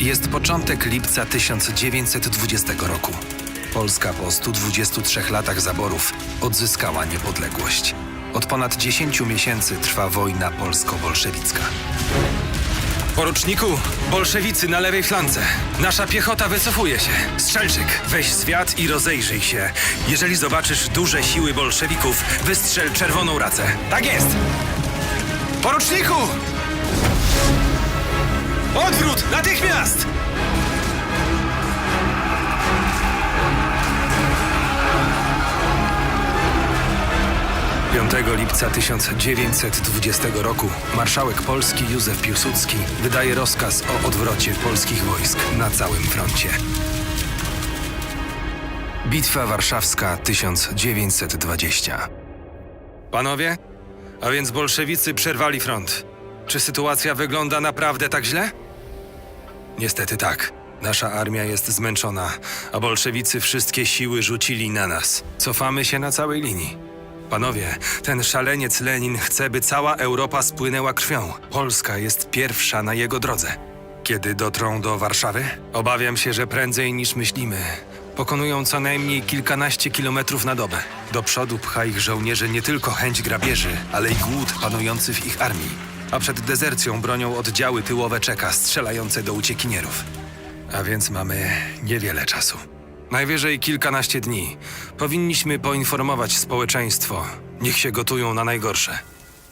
Jest początek lipca 1920 roku. Polska po 123 latach zaborów odzyskała niepodległość. Od ponad 10 miesięcy trwa wojna polsko-bolszewicka. Poruczniku, bolszewicy na lewej flance. Nasza piechota wycofuje się. Strzelczyk, weź zwiat i rozejrzyj się. Jeżeli zobaczysz duże siły bolszewików, wystrzel czerwoną racę. Tak jest! Poruczniku! Odwrót! Natychmiast! Piątego lipca 1920 roku marszałek Polski Józef Piłsudski wydaje rozkaz o odwrocie polskich wojsk na całym froncie. Bitwa Warszawska 1920 Panowie, a więc bolszewicy przerwali front. Czy sytuacja wygląda naprawdę tak źle? Niestety tak. Nasza armia jest zmęczona, a bolszewicy wszystkie siły rzucili na nas. Cofamy się na całej linii. Panowie, ten szaleniec Lenin chce, by cała Europa spłynęła krwią. Polska jest pierwsza na jego drodze. Kiedy dotrą do Warszawy? Obawiam się, że prędzej niż myślimy. Pokonują co najmniej kilkanaście kilometrów na dobę. Do przodu pcha ich żołnierzy nie tylko chęć grabieży, ale i głód panujący w ich armii. A przed dezercją bronią oddziały tyłowe czeka, strzelające do uciekinierów. A więc mamy niewiele czasu. Najwyżej kilkanaście dni. Powinniśmy poinformować społeczeństwo. Niech się gotują na najgorsze.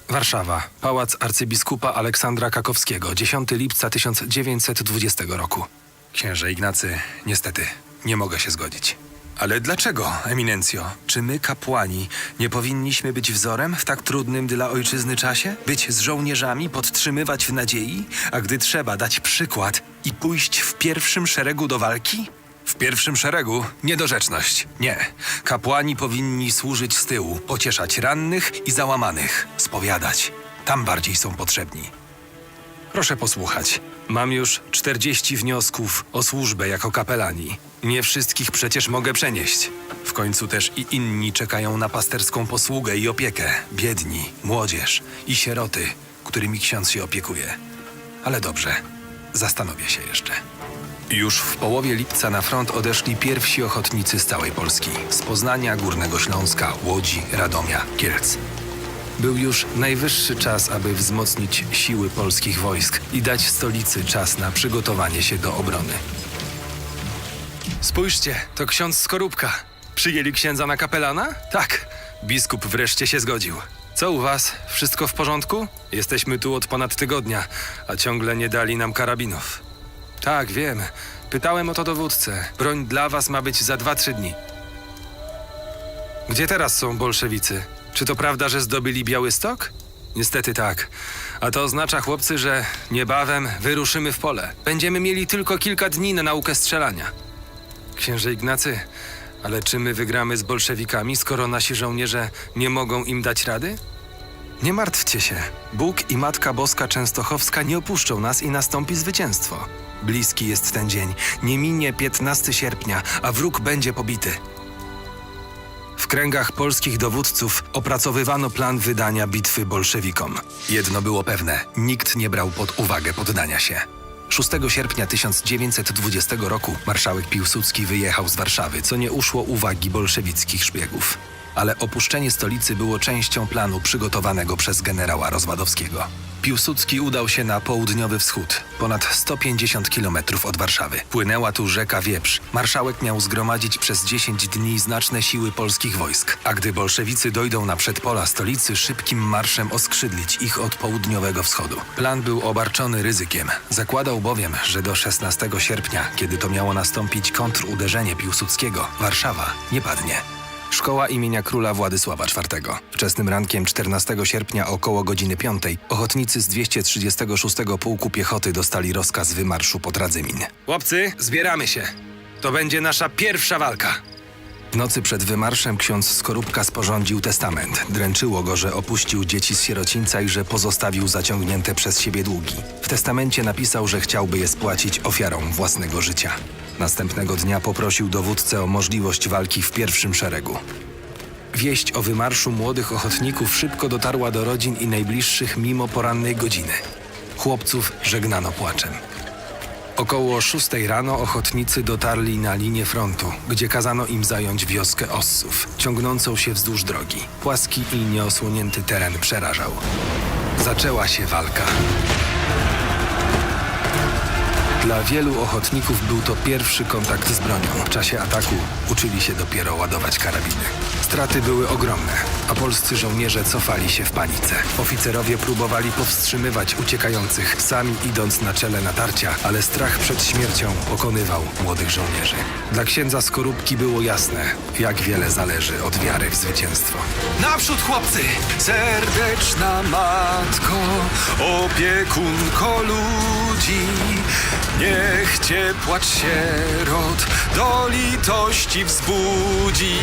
Warszawa, Pałac Arcybiskupa Aleksandra Kakowskiego, 10 lipca 1920 roku. Księże Ignacy, niestety, nie mogę się zgodzić. Ale dlaczego, eminencjo? Czy my, kapłani, nie powinniśmy być wzorem w tak trudnym dla ojczyzny czasie? Być z żołnierzami, podtrzymywać w nadziei, a gdy trzeba dać przykład i pójść w pierwszym szeregu do walki? W pierwszym szeregu niedorzeczność. Nie. Kapłani powinni służyć z tyłu, pocieszać rannych i załamanych, spowiadać. Tam bardziej są potrzebni. Proszę posłuchać. Mam już 40 wniosków o służbę jako kapelani. Nie wszystkich przecież mogę przenieść. W końcu też i inni czekają na pasterską posługę i opiekę. Biedni, młodzież i sieroty, którymi ksiądz się opiekuje. Ale dobrze, zastanowię się jeszcze. Już w połowie lipca na front odeszli pierwsi ochotnicy z całej Polski. Z Poznania, Górnego Śląska, Łodzi, Radomia, Kielc. Był już najwyższy czas, aby wzmocnić siły polskich wojsk i dać stolicy czas na przygotowanie się do obrony. Spójrzcie, to ksiądz Skorupka. Przyjęli księdza na kapelana? Tak. Biskup wreszcie się zgodził. Co u was? Wszystko w porządku? Jesteśmy tu od ponad tygodnia, a ciągle nie dali nam karabinów. Tak, wiem. Pytałem o to dowódcę. Broń dla was ma być za dwa, trzy dni. Gdzie teraz są bolszewicy? Czy to prawda, że zdobyli Białystok? Niestety tak. A to oznacza, chłopcy, że niebawem wyruszymy w pole. Będziemy mieli tylko kilka dni na naukę strzelania. Księże Ignacy, ale czy my wygramy z bolszewikami, skoro nasi żołnierze nie mogą im dać rady? Nie martwcie się. Bóg i Matka Boska Częstochowska nie opuszczą nas i nastąpi zwycięstwo. Bliski jest ten dzień. Nie minie 15 sierpnia, a wróg będzie pobity. W kręgach polskich dowódców opracowywano plan wydania bitwy bolszewikom. Jedno było pewne: nikt nie brał pod uwagę poddania się. 6 sierpnia 1920 roku marszałek Piłsudski wyjechał z Warszawy, co nie uszło uwagi bolszewickich szpiegów. Ale opuszczenie stolicy było częścią planu przygotowanego przez generała Rozwadowskiego. Piłsudski udał się na południowy wschód, ponad 150 kilometrów od Warszawy. Płynęła tu rzeka Wieprz. Marszałek miał zgromadzić przez 10 dni znaczne siły polskich wojsk, a gdy bolszewicy dojdą na przedpola stolicy, szybkim marszem oskrzydlić ich od południowego wschodu. Plan był obarczony ryzykiem. Zakładał bowiem, że do 16 sierpnia, kiedy to miało nastąpić kontruderzenie Piłsudskiego, Warszawa nie padnie. Szkoła imienia króla Władysława IV. Wczesnym rankiem 14 sierpnia około godziny 5 ochotnicy z 236 Pułku Piechoty dostali rozkaz wymarszu pod Radzymin. Chłopcy, zbieramy się. To będzie nasza pierwsza walka. Nocy przed wymarszem ksiądz Skorupka sporządził testament. Dręczyło go, że opuścił dzieci z sierocińca i że pozostawił zaciągnięte przez siebie długi. W testamencie napisał, że chciałby je spłacić ofiarą własnego życia. Następnego dnia poprosił dowódcę o możliwość walki w pierwszym szeregu. Wieść o wymarszu młodych ochotników szybko dotarła do rodzin i najbliższych mimo porannej godziny. Chłopców żegnano płaczem. Około 6 rano ochotnicy dotarli na linię frontu, gdzie kazano im zająć wioskę Ossów, ciągnącą się wzdłuż drogi. Płaski i nieosłonięty teren przerażał. Zaczęła się walka. Dla wielu ochotników był to pierwszy kontakt z bronią. W czasie ataku uczyli się dopiero ładować karabiny. Straty były ogromne, a polscy żołnierze cofali się w panice. Oficerowie próbowali powstrzymywać uciekających, sami idąc na czele natarcia, ale strach przed śmiercią pokonywał młodych żołnierzy. Dla księdza Skorupki było jasne, jak wiele zależy od wiary w zwycięstwo. Naprzód, chłopcy! Serdeczna matko, opiekunko ludzi, niech cię płacz sierot do litości wzbudzi.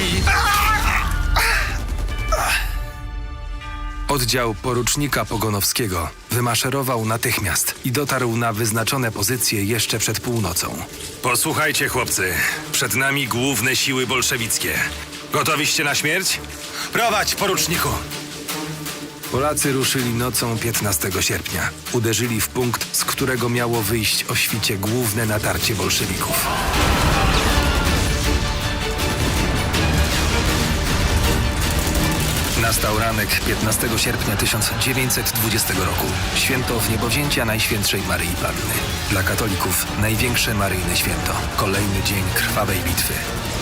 Oddział porucznika Pogonowskiego wymaszerował natychmiast i dotarł na wyznaczone pozycje jeszcze przed północą. Posłuchajcie, chłopcy. Przed nami główne siły bolszewickie. Gotowiście na śmierć? Prowadź, poruczniku! Polacy ruszyli nocą 15 sierpnia. Uderzyli w punkt, z którego miało wyjść o świcie główne natarcie bolszewików. Nastał ranek 15 sierpnia 1920 roku. Święto w niebowzięcia Najświętszej Maryi Panny. Dla katolików największe maryjne święto. Kolejny dzień krwawej bitwy.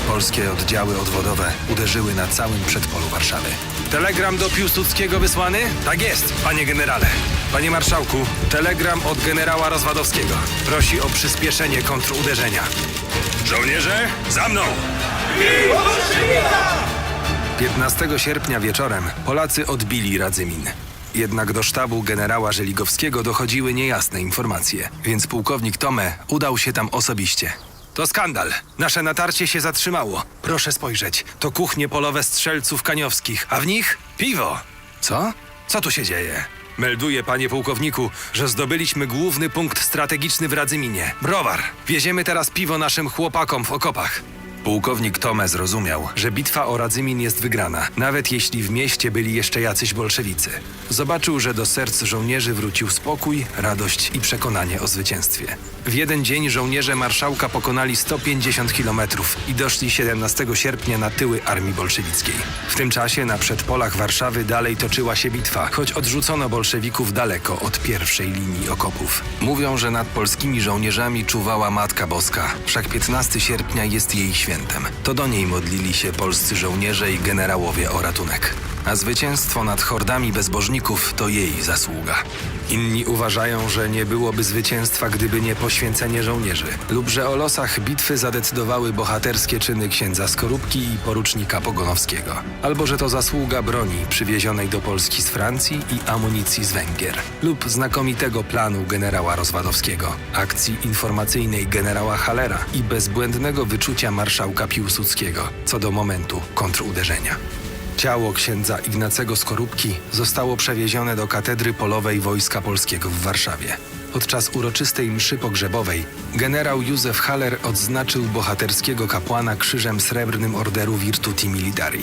Polskie oddziały odwodowe uderzyły na całym przedpolu Warszawy. Telegram do Piłsudskiego wysłany? Tak jest, panie generale. Panie marszałku, telegram od generała Rozwadowskiego. Prosi o przyspieszenie kontruderzenia. Żołnierze, za mną! 15 sierpnia wieczorem Polacy odbili Radzymin. Jednak do sztabu generała Żeligowskiego dochodziły niejasne informacje, więc pułkownik Tome udał się tam osobiście. To skandal. Nasze natarcie się zatrzymało. Proszę spojrzeć. To kuchnie polowe strzelców kaniowskich, a w nich piwo. Co? Co tu się dzieje? Melduję, panie pułkowniku, że zdobyliśmy główny punkt strategiczny w Radzyminie. Browar. Wieziemy teraz piwo naszym chłopakom w okopach. Pułkownik Tome zrozumiał, że bitwa o Radzymin jest wygrana, nawet jeśli w mieście byli jeszcze jacyś bolszewicy. Zobaczył, że do serc żołnierzy wrócił spokój, radość i przekonanie o zwycięstwie. W jeden dzień żołnierze marszałka pokonali 150 kilometrów i doszli 17 sierpnia na tyły armii bolszewickiej. W tym czasie na przedpolach Warszawy dalej toczyła się bitwa, choć odrzucono bolszewików daleko od pierwszej linii okopów. Mówią, że nad polskimi żołnierzami czuwała Matka Boska, wszak 15 sierpnia jest jej świętem. To do niej modlili się polscy żołnierze i generałowie o ratunek. A zwycięstwo nad hordami bezbożników to jej zasługa. Inni uważają, że nie byłoby zwycięstwa, gdyby nie poświęcenie żołnierzy, lub że o losach bitwy zadecydowały bohaterskie czyny księdza Skorupki i porucznika Pogonowskiego, albo że to zasługa broni przywiezionej do Polski z Francji i amunicji z Węgier, lub znakomitego planu generała Rozwadowskiego, akcji informacyjnej generała Halera i bezbłędnego wyczucia marszałka Piłsudskiego co do momentu kontruderzenia. Ciało księdza Ignacego Skorupki zostało przewiezione do katedry polowej Wojska Polskiego w Warszawie. Podczas uroczystej mszy pogrzebowej generał Józef Haller odznaczył bohaterskiego kapłana krzyżem srebrnym orderu Virtuti Militari.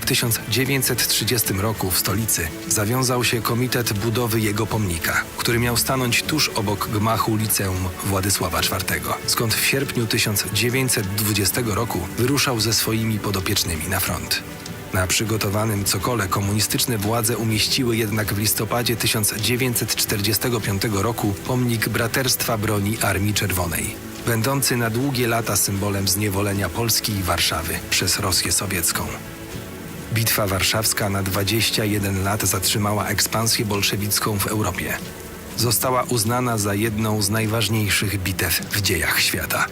W 1930 roku w stolicy zawiązał się komitet budowy jego pomnika, który miał stanąć tuż obok gmachu liceum Władysława IV, skąd w sierpniu 1920 roku wyruszał ze swoimi podopiecznymi na front. Na przygotowanym cokole komunistyczne władze umieściły jednak w listopadzie 1945 roku pomnik braterstwa broni Armii Czerwonej, będący na długie lata symbolem zniewolenia Polski i Warszawy przez Rosję sowiecką. Bitwa warszawska na 21 lat zatrzymała ekspansję bolszewicką w Europie. Została uznana za jedną z najważniejszych bitew w dziejach świata.